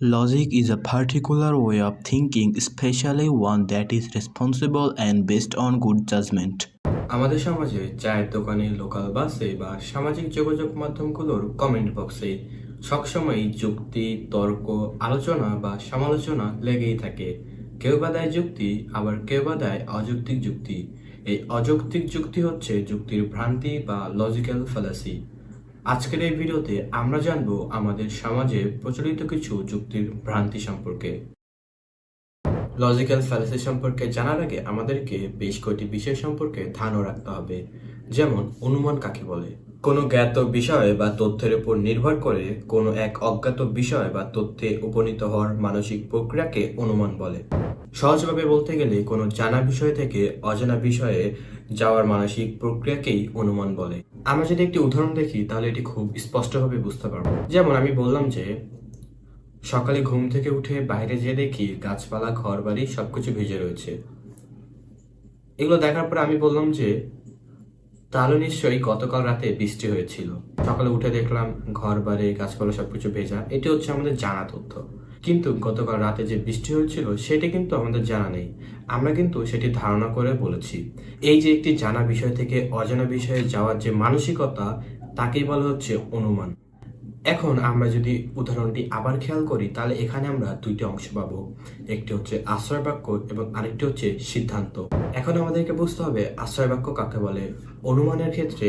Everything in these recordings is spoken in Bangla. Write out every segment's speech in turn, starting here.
Logic is a particular way of thinking, especially one that is responsible and based on good judgment. আমাদের সমাজে চায়ের দোকানে লোকাল বাসে বা সামাজিক যোগাযোগ মাধ্যমগুলোর কমেন্ট বক্সে সবসময় যুক্তি তর্ক আলোচনা বা সমালোচনা লেগেই থাকে। কেউ বা দেয় যুক্তি আবার কেউ বা দেয় অযৌক্তিক যুক্তি। এই অযৌক্তিক যুক্তি হচ্ছে যুক্তির ভ্রান্তি বা লজিক্যাল ফ্যালাসি আজকের এই ভিডিওতে আমরা জানব আমাদের সমাজে প্রচলিত কিছু যুক্তির ভ্রান্তি সম্পর্কে। লজিক্যাল ফ্যালাসি সম্পর্কে জানার আগে আমাদেরকে বেশ কয়েকটি বিষয় সম্পর্কে ধারণা রাখতে হবে। যেমন, অনুমান কাকে বলে? কোনো জ্ঞাত বিষয় বা তথ্যের উপর নির্ভর করে কোনো এক অজ্ঞাত বিষয় বা তথ্যে উপনীত হওয়ার মানসিক প্রক্রিয়াকে অনুমান বলে। সহজভাবে বলতে গেলে কোনো জানা বিষয় থেকে অজানা বিষয়ে যাওয়ার মানসিক প্রক্রিয়াকেই অনুমান বলে। আমরা যদি একটি উদাহরণ দেখি, তাহলে এটি খুব স্পষ্টভাবে বুঝতে পারব। যেমন আমি বললাম যে, সকালে ঘুম থেকে উঠে বাইরে যেয়ে দেখি গাছপালা ঘর বাড়ি সবকিছু ভিজে রয়েছে। এগুলো দেখার পর আমি বললাম যে, তাহলে নিশ্চয়ই গতকাল রাতে বৃষ্টি হয়েছিল। সকালে উঠে দেখলাম ঘর বাড়ি গাছপালা সবকিছু ভেজা। এটি হচ্ছে আমাদের জানা তথ্য। কিন্তু গতকাল রাতে যে বৃষ্টি হয়েছিল, সেটি কিন্তু আমাদের জানা নেই। আমরা কিন্তু সেটি ধারণা করে বলেছি। এই যে একটি জানা বিষয় থেকে অজানা বিষয়ে যাওয়ার যে মানসিকতা, তাকেই বলা হচ্ছে অনুমান। এখন আমরা যদি উদাহরণটি আবার খেয়াল করি, তাহলে এখানে আমরা দুইটি অংশ পাবো। একটি হচ্ছে আশ্রয় বাক্য এবং আরেকটি হচ্ছে সিদ্ধান্ত। এখন আমাদেরকে বুঝতে হবে, আশ্রয় বাক্য কাকে বলে? অনুমানের ক্ষেত্রে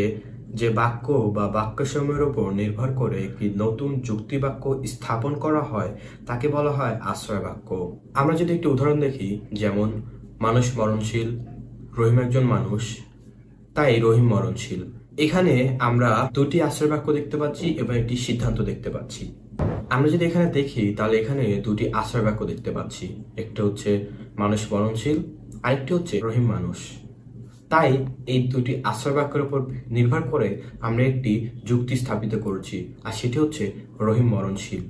যে বাক্য বা বাক্যসমূহের উপর নির্ভর করে একটি নতুন যুক্তি বাক্য স্থাপন করা হয়, তাকে বলা হয় আশ্রয় বাক্য আমরা যদি একটি উদাহরণ দেখি, যেমন, মানুষ মরণশীল, রহিম একজন মানুষ, তাই রহিম মরণশীল। এখানে আমরা দুটি আশ্রয় বাক্য দেখতে পাচ্ছি এবং একটি সিদ্ধান্ত দেখতে পাচ্ছি। আমরা যদি এখানে দেখি, তাহলে এখানে দুটি আশ্রয় বাক্য দেখতে পাচ্ছি। একটা হচ্ছে, মানুষ মরণশীল, আরেকটি হচ্ছে, রহিম মানুষ। তাই এই দুটি আশ্রয় বাক্যের উপর নির্ভর করে আমরা একটি যুক্তি স্থাপিত করছি, আর সেটি হচ্ছে রহিম মরণশীল।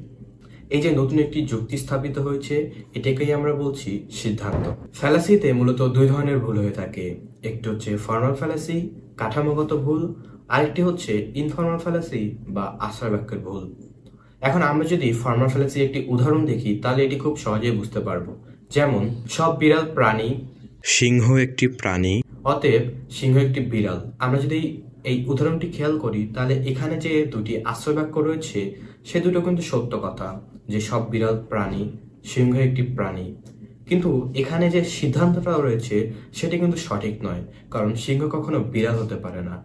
এই যে নতুন একটি যুক্তি স্থাপিত হয়েছে, এটাকেই আমরা বলছি সিদ্ধান্ত। ফ্যালাসিতে মূলত দুই ধরনের ভুল হয়ে থাকে। একটি হচ্ছে ফর্মাল ফ্যালাসি, কাঠামোগত ভুল, আরেকটি হচ্ছে ইনফর্মাল ফ্যালাসি বা আশ্রয় বাক্যের ভুল। এখন আমরা যদি ফর্মাল ফ্যালাসি একটি উদাহরণ দেখি, তাহলে এটি খুব সহজেই বুঝতে পারব। যেমন, সব বিড়াল প্রাণী সিংহ একটি প্রাণী অতএব সিংহ একটি বিড়াল। আমরা যদি এই উদাহরণটি খেয়াল করি, তাহলে এখানে যে দুটি আশ্রয় বাক্য রয়েছে, সে দুটো কিন্তু সত্য কথা, যে সব বিড়াল প্রাণী, সিংহ একটি প্রাণী। কিন্তু এখানে যে সিদ্ধান্তটা রয়েছে, সেটি কিন্তু সঠিক নয়, কারণ সিংহ কখনো বিড়াল হতে পারে না।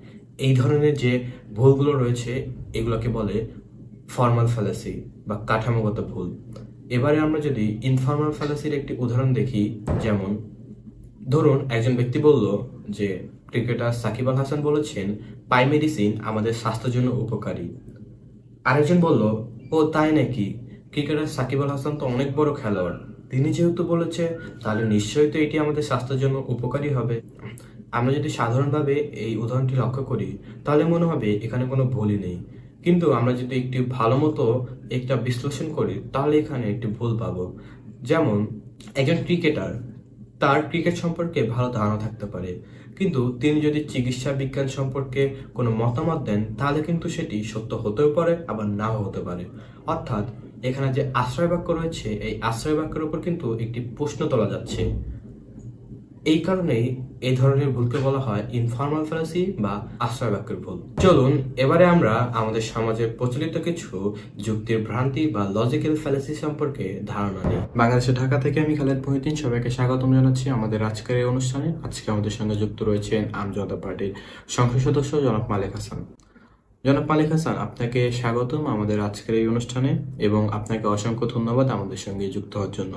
এই ধরনের যে ভুলগুলো রয়েছে, এগুলোকে বলে ফর্মাল ফ্যালাসি বা কাঠামোগত ভুল। এবারে আমরা যদি ইনফর্মাল ফ্যালাসির একটি উদাহরণ দেখি, যেমন, ধরুন, একজন ব্যক্তি বলল যে ক্রিকেটার সাকিব আল হাসান বলেছেন, পাই মেডিসিন আমাদের স্বাস্থ্যের জন্য উপকারী। আরেকজন বলল, ও, তাই নাকি? ক্রিকেটার সাকিব আল হাসান তো অনেক বড় খেলোয়াড়। তিনি যেহেতু বলেছে, তাহলে নিশ্চয়ই তো এটি আমাদের স্বাস্থ্যের জন্য উপকারী হবে। আমরা যদি সাধারণভাবে এই উদাহরণটি লক্ষ্য করি, তাহলে মনে হবে এখানে কোনো ভুলই নেই। কিন্তু আমরা যদি একটি ভালো মতো একটা বিশ্লেষণ করি, তাহলে এখানে একটি ভুল পাবো। যেমন, একজন ক্রিকেটার তার ক্রিকেট সম্পর্কে ভালো ধারণা থাকতে পারে। কিন্তু তিনি যদি চিকিৎসা বিজ্ঞান সম্পর্কে কোনো মতামত দেন, তাহলে কিন্তু সেটি সত্য হতেও পারে, আবার নাও হতে পারে। অর্থাৎ, এখানে যে আশ্রয় বাক্য রয়েছে, এই আশ্রয় বাক্যের উপর কিন্তু একটি প্রশ্ন তোলা যাচ্ছে। এই কারণেই এই ধরনের ভুলকে বলা হয় ইনফর্মাল ফ্যালাসি বা আশ্রয় বাক্যের ভুল। চলুন, এবারে আমরা আমাদের সমাজে প্রচলিত কিছু যুক্তির ভ্রান্তি বা লজিক্যাল ফ্যালাসি সম্পর্কে ধারণা নিই। বাংলাদেশের ঢাকা থেকে আমি খালেদ মহিউদ্দিন সবাইকে স্বাগতম জানাচ্ছি আমাদের আজকের এই অনুষ্ঠানে। আজকে আমাদের সঙ্গে যুক্ত রয়েছেন আম জনতা পার্টির সংসদ সদস্য জনাব মালিক হাসান। জনাব মালিক হাসান, আপনাকে স্বাগতম আমাদের আজকের এই অনুষ্ঠানে এবং আপনাকে অসংখ্য ধন্যবাদ আমাদের সঙ্গে যুক্ত হওয়ার জন্য।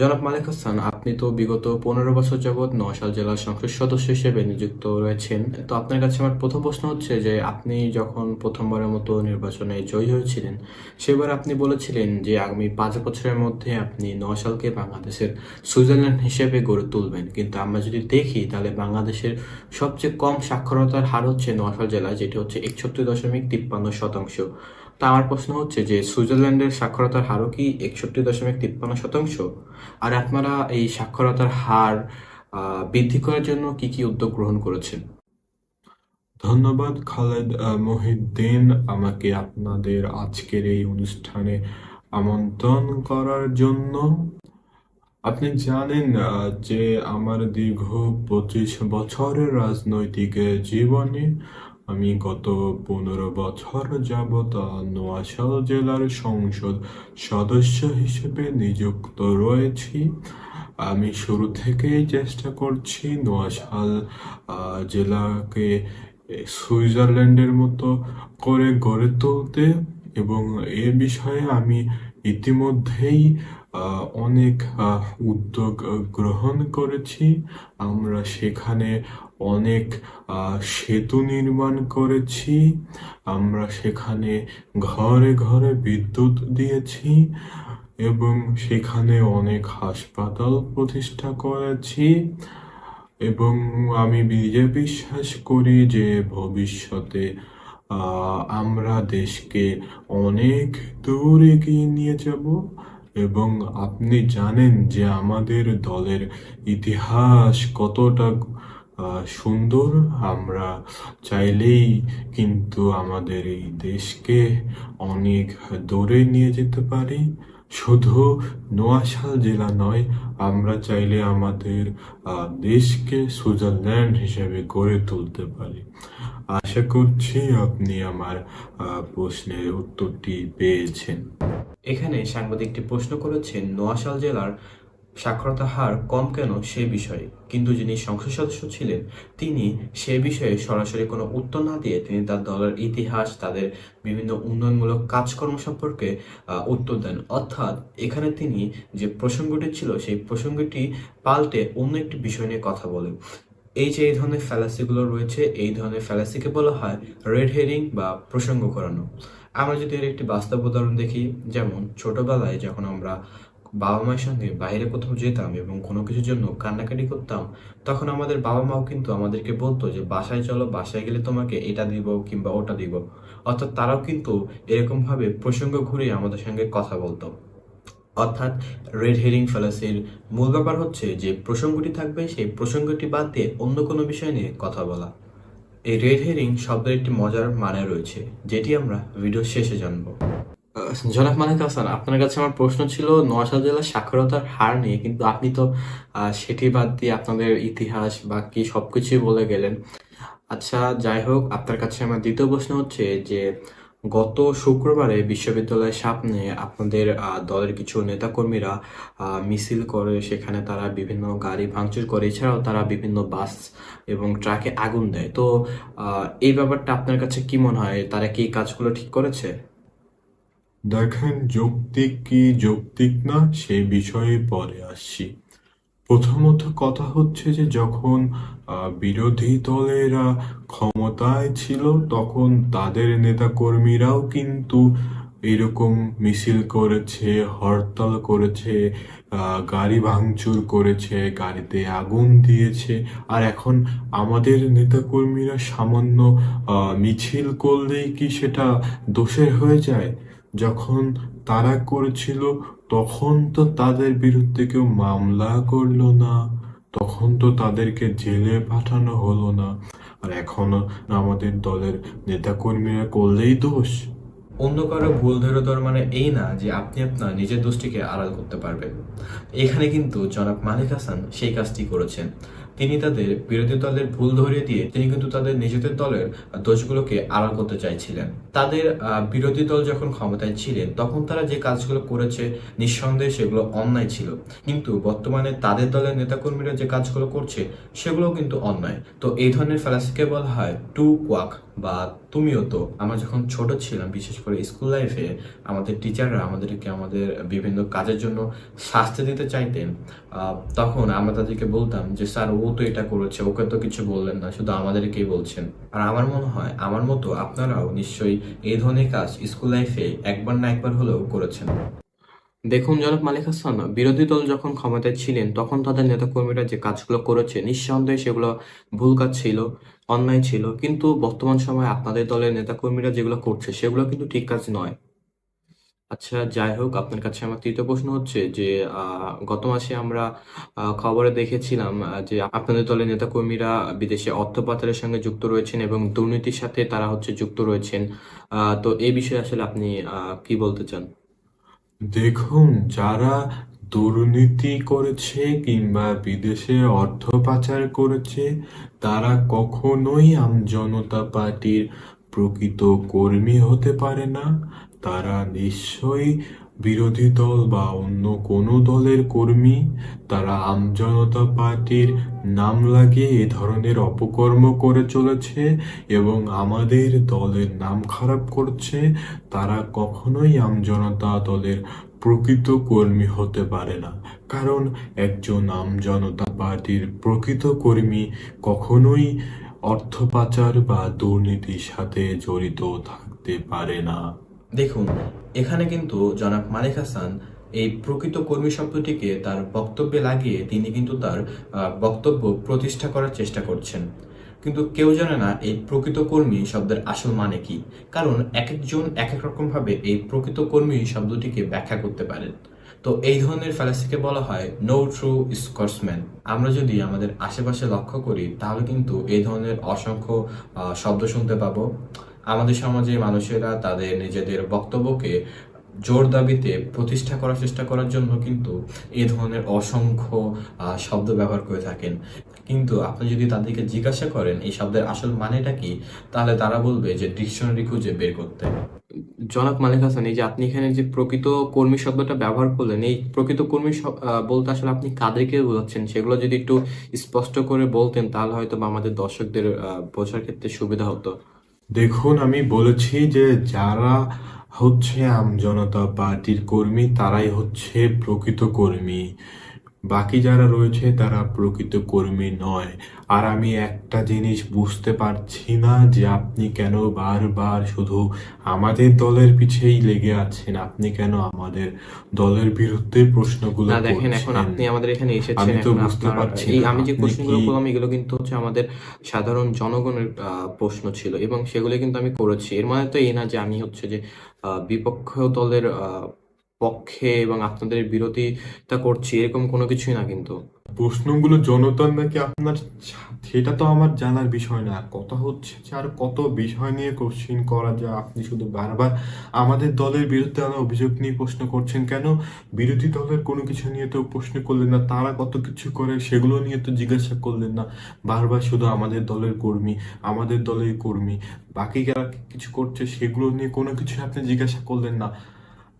জনাব মালিক হাসান, আপনি তো বিগত পনেরো বছর যাবৎ নওশাল জেলার সংসদ সদস্য হিসেবে নিযুক্ত রয়েছেন। তো আপনার কাছে আমার প্রথম প্রশ্ন হচ্ছে যে, আপনি যখন প্রথমবারের মতো নির্বাচনে জয়ী হয়েছিলেন, সেবার আপনি বলেছিলেন যে, আগামী পাঁচ বছরের মধ্যে আপনি নওশালকে বাংলাদেশের সুইজারল্যান্ড হিসেবে গড়ে তুলবেন। কিন্তু আমরা যদি দেখি, তাহলে বাংলাদেশের সবচেয়ে কম সাক্ষরতার হার হচ্ছে নওশাল জেলায়, যেটি হচ্ছে একষট্টি দশমিক তিপ্পান্ন শতাংশ। তা আমার প্রশ্ন হচ্ছে যে, সুইজারল্যান্ডের সাক্ষরতার হারও কি একষট্টি দশমিক তিপ্পান্ন শতাংশ? আর আপনারা এই সাক্ষরতার হার বৃদ্ধি করার জন্য কি কি উদ্যোগ গ্রহণ করেছেন? ধন্যবাদ, খালেদ মহিউদ্দিন। আমাকে আপনাদের আজকের এই অনুষ্ঠানে আমন্ত্রণ করার জন্য। আপনি জানেন যে আমার দীর্ঘ পঁচিশ বছরের রাজনৈতিক জীবনে আমি গত পনেরো বছর যাবৎ আহ, নোয়াখালী জেলার সংসদ সদস্য হিসেবে নিযুক্ত রয়েছি। আমি শুরু থেকেই চেষ্টা করছি নোয়াখালী আহ, জেলাকে সুইজারল্যান্ডের মতো করে গড়ে তুলতে এবং এ বিষয়ে আমি ইতিমধ্যেই অনেক উদ্যোগ গ্রহণ করেছি। আমরা সেখানে অনেক সেতু নির্মাণ করেছি। আমরা সেখানে ঘরে ঘরে বিদ্যুৎ দিয়েছি এবং সেখানে অনেক হাসপাতাল প্রতিষ্ঠা করেছি। এবং আমি নিজে বিশ্বাস করি যে ভবিষ্যতে আমরা দেশকে অনেক দূর এগিয়ে নিয়ে যাব। এবং আপনি জানেন যে আমাদের দলের ইতিহাস কতটা সুন্দর, আমরা চাইলেই কিন্তু আমাদের এই দেশকে অনেক দূরে নিয়ে যেতে পারি। শুধু নোয়াখালী জেলা নয়, আমরা চাইলে আমাদের দেশকে সুইজারল্যান্ড হিসেবে গড়ে তুলতে পারি। আশা করছি আপনি আমার প্রশ্নের উত্তরটি পেয়েছেন। এখানে সাংবাদিকটি প্রশ্ন করেছেন নোয়াশাল জেলার সাক্ষরতা হার কম কেন সে বিষয়ে? কিন্তু যিনি সংসদ সদস্য ছিলেন, তিনি সে বিষয়ে সরাসরি কোনো উত্তর না দিয়ে তিনি তার দলের ইতিহাস, তাদের বিভিন্ন উন্নয়নমূলক কাজকর্ম সম্পর্কে উত্তর দেন। অর্থাৎ এখানে তিনি যে প্রসঙ্গটি ছিল, সেই প্রসঙ্গটি পাল্টে অন্য একটি বিষয় নিয়ে কথা বলেন। এই যে এই ধরনের ফ্যালাসিগুলো রয়েছে, এই ধরনের ফ্যালাসিকে বলা হয় রেড হেরিং বা প্রসঙ্গ করানো। আমরা যদি এর একটি বাস্তব উদাহরণ দেখি, যেমন ছোটবেলায় যখন আমরা বাবা মায়ের সঙ্গে বাইরে কোথাও যেতাম এবং কোনো কিছুর জন্য কান্নাকাটি করতাম, তখন আমাদের বাবা মাও কিন্তু আমাদেরকে বলতো যে, বাসায় চলো, বাসায় গেলে তোমাকে এটা দিব কিংবা ওটা দিব। অর্থাৎ তারাও কিন্তু এরকম ভাবে প্রসঙ্গ ঘুরিয়ে আমাদের সঙ্গে কথা বলতো। অর্থাৎ রেড হেরিং ফ্যালাসির মূল ব্যাপার হচ্ছে যে, প্রসঙ্গটি থাকবে, সেই প্রসঙ্গটি বাদ দিয়ে অন্য কোনো বিষয় নিয়ে কথা বলা। এই রেড হেরিং শব্দের একটি মজার মানে রয়েছে, যেটি আমরা ভিডিও শেষে জানব। জনাব মালিক হাসান, আপনার কাছে আমার প্রশ্ন ছিল, নোয়াখালী জেলার সাক্ষরতার হার নিয়ে, কিন্তু আপনি তো সেটি বাদ দিয়ে আপনাদের ইতিহাস বাকি সবকিছুই বলে গেলেন। আচ্ছা যাই হোক, আপনার কাছে আমার দ্বিতীয় প্রশ্ন হচ্ছে যে, গত শুক্রবারে বিশ্ববিদ্যালয়ের সামনে আপনাদের দলের কিছু নেতাকর্মীরা মিছিল করে, সেখানে তারা বিভিন্ন গাড়ি ভাঙচুর করে, এছাড়াও তারা বিভিন্ন বাস এবং ট্রাকে আগুন দেয়। তো এই ব্যাপারটা আপনার কাছে কি মনে হয়? তারা কি কাজগুলো ঠিক করেছে? দেখেন যৌক্তিক কি যৌক্তিক না সেই বিষয়ে পরে আসছি প্রথমত কথা হচ্ছে যে, যখন বিরোধী দলেরা ক্ষমতায় ছিল, তখন তাদের নেতাকর্মীরাও কিন্তু এরকম মিছিল করেছে, হরতাল করেছে গাড়ি ভাঙচুর করেছে, গাড়িতে আগুন দিয়েছে। আর এখন আমাদের নেতাকর্মীরা সামান্য মিছিল করলেই কি সেটা দোষের হয়ে যায়? যখন তারা করেছিল, তখন তো তাদের বিরুদ্ধে কেউ মামলা করল না, তখন তো তাদেরকে জেলে পাঠানো হলো না। আর এখনও আমাদের দলের নেতাকর্মীরা করলেই দোষ। অন্য কারও ভুল ধরে দেওয়ার মানে এই না যে আপনি আপনার নিজের দোষটিকে আড়াল করতে পারবেন। এখানে কিন্তু জনাব মালিক হাসান সেই কাজটি করেছেন। তিনি তাদের বিরোধী দলের ভুল ধরিয়ে দিয়ে তিনি কিন্তু তাদের নিজেদের দলের দোষগুলোকে আড়াল করতে চাইছিলেন। তাদের বিরোধী দল যখন ক্ষমতায় ছিলেন, তখন তারা যে কাজগুলো করেছে, নিঃসন্দেহে সেগুলো অন্যায় ছিল। কিন্তু বর্তমানে তাদের দলের নেতাকর্মীরা যে কাজগুলো করছে সেগুলো কিন্তু অন্যায়। তো এই ধরনের ফেলাসিকে বলা হয় টু কোয়াক বা তুমিও তো, আমরা যখন ছোট ছিলাম, বিশেষ করে স্কুল লাইফে আমাদের টিচাররা আমাদেরকে আমাদের বিভিন্ন কাজের জন্য শাস্তি দিতে চাইতেন। তখন আমরা তাদেরকে বলতাম যে, স্যার, ও তো এটা করেছে, ওকে তো কিছু বললেন না, শুধু আমাদেরকেই বলছেন। আর আমার মনে হয়, আমার মতো আপনারাও নিশ্চয়ই এই ধরনের কাজ স্কুল লাইফে একবার না একবার হলেও করেছেন। দেখুন জনাব মালিক হাসান, বিরোধী দল যখন ক্ষমতায় ছিলেন, তখন তাদের নেতাকর্মীরা যে কাজগুলো করেছে, নিঃসন্দেহে সেগুলো ভুল কাজ ছিল, অন্যায় ছিল। কিন্তু বর্তমান সময়ে আপনাদের দলের নেতাকর্মীরা যেগুলো করছে, সেগুলো কিন্তু ঠিক কাজ নয়। আচ্ছা যাই হোক, আপনার কাছে আমার তৃতীয় প্রশ্ন হচ্ছে যে গত মাসে আমরা খবরে দেখেছিলাম যে আপনাদের দলের নেতাকর্মীরা বিদেশে অর্থ পাচারের সঙ্গে যুক্ত রয়েছেন এবং দুর্নীতির সাথে তারা হচ্ছে যুক্ত রয়েছেন। তো এই বিষয়ে আসলে আপনি কি বলতে চান? দেখুন, যারা দুর্নীতি করেছে কিংবা বিদেশে অর্থ পাচার করেছে, তারা কখনোই আমজনতা পার্টির প্রকৃত কর্মী হতে পারে না। তারা নিশ্চয়ই বিরোধী দল বা অন্য কোনো দলের কর্মী, তারা আমজনতা পার্টির নাম লাগিয়ে এ ধরনের অপকর্ম করে চলেছে এবং আমাদের দলের নাম খারাপ করছে, তারা কখনোই আমজনতা দলের প্রকৃত কর্মী হতে পারে না। কারণ একজন আমজনতা পার্টির প্রকৃত কর্মী কখনোই অর্থ পাচার বা দুর্নীতির সাথে জড়িত থাকতে পারে না। দেখুন, এখানে কিন্তু জনাব মালিক হাসান এই প্রকৃত কর্মী শব্দটিকে তার বক্তব্যে লাগিয়ে তিনি কিন্তু তার বক্তব্য প্রতিষ্ঠা করার চেষ্টা করছেন। কিন্তু কেউ জানে না এই প্রকৃত কর্মী শব্দের আসল মানে কি। কারণ এক একজন এক এক রকম ভাবে এই প্রকৃত কর্মী শব্দটিকে ব্যাখ্যা করতে পারেন তো এই ধরনের ফ্যালাসিকে বলা হয় নো ট্রু স্কর্সম্যান আমরা যদি আমাদের আশেপাশে লক্ষ্য করি, তাহলে কিন্তু এই ধরনের অসংখ্য শব্দ শুনতে পাবো। আমাদের সমাজে মানুষেরা তাদের নিজেদের বক্তব্যকে জোর দাবিতে প্রতিষ্ঠা করার চেষ্টা করার জন্য কিন্তু এই ধরনের অসংখ্য শব্দ ব্যবহার করে থাকেন। কিন্তু আপনি যদি তাদেরকে জিজ্ঞাসা করেন, এই শব্দের আসল মানেটা কি, তাহলে তারা বলবে যে ডিকশনারি খুঁজে বের করতে। জনাব মালিক হাসান, এই যে আপনি এখানে যে প্রকৃত কর্মী শব্দটা ব্যবহার করলেন, এই প্রকৃত কর্মী বলতে আসলে আপনি কাদেরকে বোঝাচ্ছেন? সেগুলো যদি একটু স্পষ্ট করে বলতেন, তাহলে হয়তো আমাদের দর্শকদের বোঝার ক্ষেত্রে সুবিধা হতো। দেখুন আমি বলেছি যে যারা হচ্ছে আমজনতা পার্টির কর্মী তারাই হচ্ছে প্রকৃত কর্মী। বাকি যারা রয়েছে তারা প্রকৃত কর্মী নয়। আর আমি একটা জিনিস বুঝতে পারছি না যে আপনি কেন বারবার শুধু আমাদের দলের পিছেই লেগে আছেন আপনি কেন আমাদের দলের বিরুদ্ধে প্রশ্নগুলো না দেখেন এখন আপনি আমাদের এখানে এসেছেন আমি তো বুঝতে পারছি এই আমি যে প্রশ্নগুলো করলাম এগুলো কিন্তু হচ্ছে আমাদের সাধারণ জনগণের আহ, প্রশ্ন ছিল এবং সেগুলো কিন্তু আমি করেছি। এর মানে তো এই না যে আমি হচ্ছে যে আহ, বিপক্ষ দলের আহ, পক্ষে এবং আপনাদের বিরোধিতা করছি, এরকম কোনো কিছুই না কিন্তু। প্রশ্নগুলো জনতার নাকি আপনার সেটা তো আমার জানার বিষয় না। কথা হচ্ছে যে আর কত বিষয় নিয়ে কোশ্চিন করা যায়। আপনি শুধু বারবার আমাদের দলের বিরুদ্ধে আনা অভিযোগ নিয়ে প্রশ্ন করছেন কেন? বিরোধী দলের কোনো কিছু নিয়ে তো প্রশ্ন করলেন না। তারা কত কিছু করে সেগুলো নিয়ে তো জিজ্ঞাসা করলেন না। বারবার শুধু আমাদের দলের কর্মী, আমাদের দলের কর্মী। বাকি যারা কিছু করছে সেগুলো নিয়ে কোনো কিছু আপনি জিজ্ঞাসা করলেন না।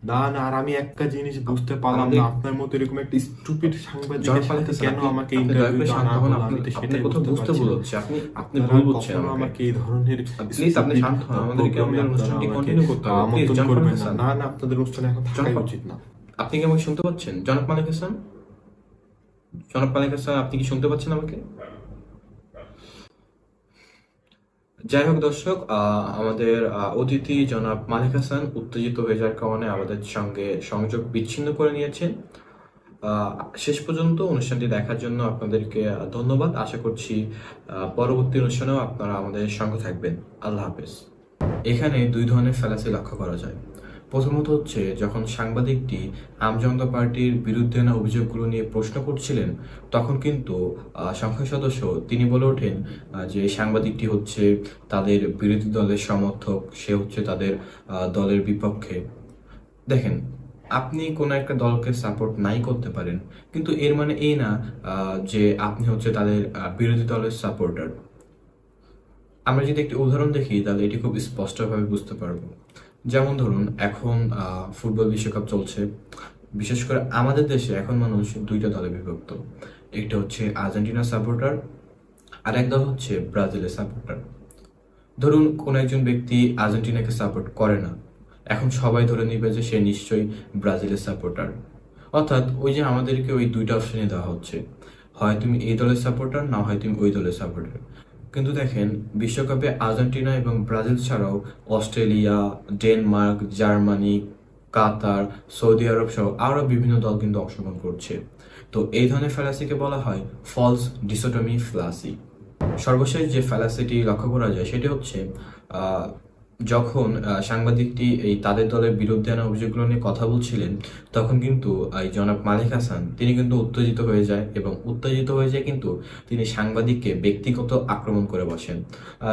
না না আর আমি একটা জিনিস বুঝতে পারলাম না। আপনার মতো এরকম একটা স্টুপিড সাংবাদিকের সাথে কেন আপনি- আমাকে ইন্টারভিউ আনা হলো আমি তো সেটাই বুঝতে পারছি। না আপনি আপনি ভুল আমাকে। এই ধরনের প্লিজ আপনি শান্ত হন আমাদেরকে program-এ আমাদের অনুষ্ঠানটি কন্টিনিউ করতে হবে। আমন্ত্রণ করবেন না না না আপনাদের অনুষ্ঠানে এখন থাকাই উচিত না। আপনি কি আমাকে শুনতে পাচ্ছেন? জনাব মালিক হাসান জনাব মালিক হাসান আপনি কি শুনতে পাচ্ছেন আমাকে? যাই হোক দর্শক আমাদের অতিথি জনাব মালিক হাসান উত্তেজিত হয়ে যাওয়ার কারণে আমাদের সঙ্গে সংযোগ বিচ্ছিন্ন করে নিয়েছেন। শেষ পর্যন্ত অনুষ্ঠানটি দেখার জন্য আপনাদেরকে ধন্যবাদ। আশা করছি পরবর্তী অনুষ্ঠানেও আপনারা আমাদের সঙ্গে থাকবেন। আল্লাহ হাফেজ। এখানে দুই ধরনের ফ্যালাসি লক্ষ্য করা যায়। প্রথমত হচ্ছে, যখন সাংবাদিকটি আম জনতা পার্টির বিরুদ্ধে না অভিযোগগুলো নিয়ে প্রশ্ন করছিলেন, তখন কিন্তু সংসদ সদস্য তিনি বলে ওঠেন যে সাংবাদিকটি হচ্ছে তাদের বিরোধী দলের সমর্থক, সে হচ্ছে তাদের দলের বিপক্ষে। দেখেন, আপনি কোনো একটা দলকে সাপোর্ট নাই করতে পারেন, কিন্তু এর মানে এই না যে আপনি হচ্ছে তাদের বিরোধী দলের সাপোর্টার। আমরা যদি একটি উদাহরণ দেখি, তাহলে এটি খুব স্পষ্টভাবে বুঝতে পারব। যেমন ধরুন, এখন ফুটবল বিশ্বকাপ চলছে। বিশেষ করে আমাদের দেশে এখন মানুষ দুইটা দলে বিভক্ত। একটা হচ্ছে আর্জেন্টিনা সাপোর্টার, আর এক দল হচ্ছে ব্রাজিলের সাপোর্টার। ধরুন, কোন একজন ব্যক্তি আর্জেন্টিনাকে সাপোর্ট করে না। এখন সবাই ধরে নিবে যে সে নিশ্চয়ই ব্রাজিলের সাপোর্টার। অর্থাৎ ওই যে আমাদেরকে ওই দুইটা অপশনে দেওয়া হচ্ছে। হয় তুমি এই দলের সাপোর্টার, না হয় তুমি ওই দলের সাপোর্টার। কিন্তু দেখেন, বিশ্বকাপে আর্জেন্টিনা এবং ব্রাজিল ছাড়াও Australia, Denmark, Germany, Qatar, Saudi Arab সহ আরও বিভিন্ন দল কিন্তু অংশগ্রহণ করছে। তো এই ধরনের ফ্যালাসিকে বলা হয় ফলস ডিসোটমি ফ্যালাসি সর্বশেষ যে ফ্যালাসিটি লক্ষ্য করা যায় সেটি হচ্ছে যখন সাংবাদিকটি এই তাদের দলের বিরুদ্ধে আনা অভিযোগগুলো নিয়ে কথা বলছিলেন, তখন কিন্তু এই জনাব মালিক হাসান, তিনি কিন্তু উত্তেজিত হয়ে যায় এবং উত্তেজিত হয়ে যায় কিন্তু তিনি সাংবাদিককে ব্যক্তিগত আক্রমণ করে বসেন।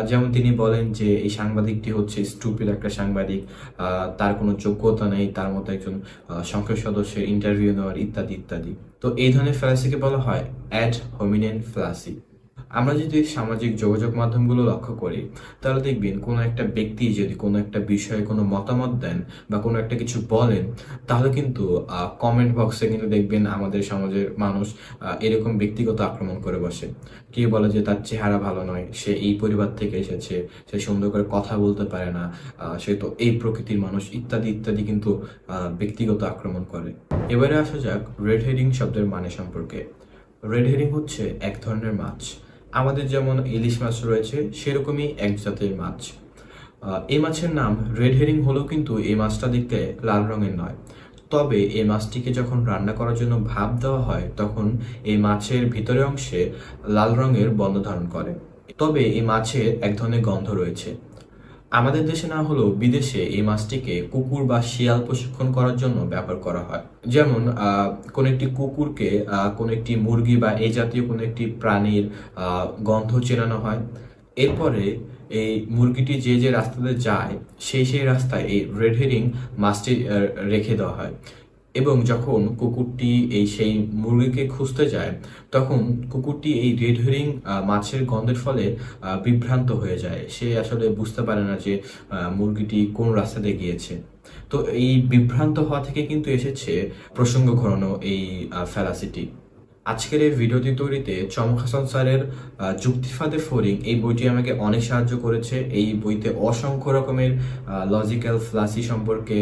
যেমন তিনি বলেন যে, এই সাংবাদিকটি হচ্ছে স্টুপিড একটা সাংবাদিক তার কোনো যোগ্যতা নেই, তার মতো একজন সংসদ সদস্যের ইন্টারভিউ নেওয়ার ইত্যাদি ইত্যাদি। তো এই ধরনের ফ্যালাসিকে বলা হয় অ্যাড হোমিনেন ফ্যালাসি আমরা যদি সামাজিক যোগাযোগ মাধ্যমগুলো লক্ষ্য করি, তাহলে দেখবেন কোনো একটা ব্যক্তি যদি কোনো একটা বিষয়ে কোনো মতামত দেন বা কোনো একটা কিছু বলেন, তাহলে কিন্তু কমেন্ট বক্সে কিন্তু দেখবেন আমাদের সমাজের মানুষ এরকম ব্যক্তিগত আক্রমণ করে বসে। কেউ বলে যে তার চেহারা ভালো নয়, সে এই পরিবার থেকে এসেছে, সে সুন্দর করে কথা বলতে পারে না সে তো এই প্রকৃতির মানুষ, ইত্যাদি ইত্যাদি কিন্তু ব্যক্তিগত আক্রমণ করে। এবারে আসা যাক রেড হেডিং শব্দের মানে সম্পর্কে। রেড হেডিং হচ্ছে এক ধরনের মাছ। আমাদের যেমন ইলিশ মাছ রয়েছে, সেরকমই এক জাতের মাছ। এই মাছের নাম রেড হেরিং হলেও কিন্তু এই মাছটা দেখতে লাল রঙের নয়। তবে এই মাছটিকে যখন রান্না করার জন্য ভাপ দেওয়া হয়, তখন এই মাছের ভিতরে অংশে লাল রঙের বন্ধ ধারণ করে। তবে এই মাছের এক ধরনের গন্ধ রয়েছে। আমাদের দেশে না হলেও বিদেশে এই মাছটিকে কুকুর বা শিয়াল প্রশিক্ষণ করার জন্য ব্যবহার করা হয়। যেমন কোন একটি কুকুরকে কোন একটি মুরগি বা এই জাতীয় কোন একটি প্রাণীর গন্ধ চেনানো হয়। এরপরে এই মুরগিটি যে যে রাস্তাতে যায়, সেই সেই রাস্তায় এই রেড হেরিং মাছটি রেখে দেওয়া হয়। এবং যখন কুকুরটি এই সেই মুরগিকে খুঁজতে যায়, তখন কুকুরটি এই রেড হেরিং মাছের গন্ধের ফলে বিভ্রান্ত হয়ে যায়। সে আসলে বুঝতে পারে না যে মুরগিটি কোন রাস্তাতে গিয়েছে। তো এই বিভ্রান্ত হওয়া থেকে কিন্তু এসেছে প্রসঙ্গ ঘোরানো এই ফ্যালাসিটি আজকের এই ভিডিওটি তৈরিতে চমক হাসান স্যারের যুক্তি যুক্তিফাদে ফোরিং এই বইটি আমাকে অনেক সাহায্য করেছে। এই বইতে অসংখ্য রকমের লজিক্যাল ফ্লাসি সম্পর্কে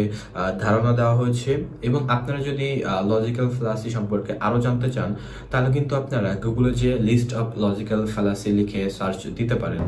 ধারণা দেওয়া হয়েছে এবং আপনারা যদি লজিক্যাল ফ্লাসি সম্পর্কে আরও জানতে চান, তাহলে কিন্তু আপনারা গুগলে যে লিস্ট অফ লজিক্যাল ফ্যালাসি লিখে সার্চ দিতে পারেন।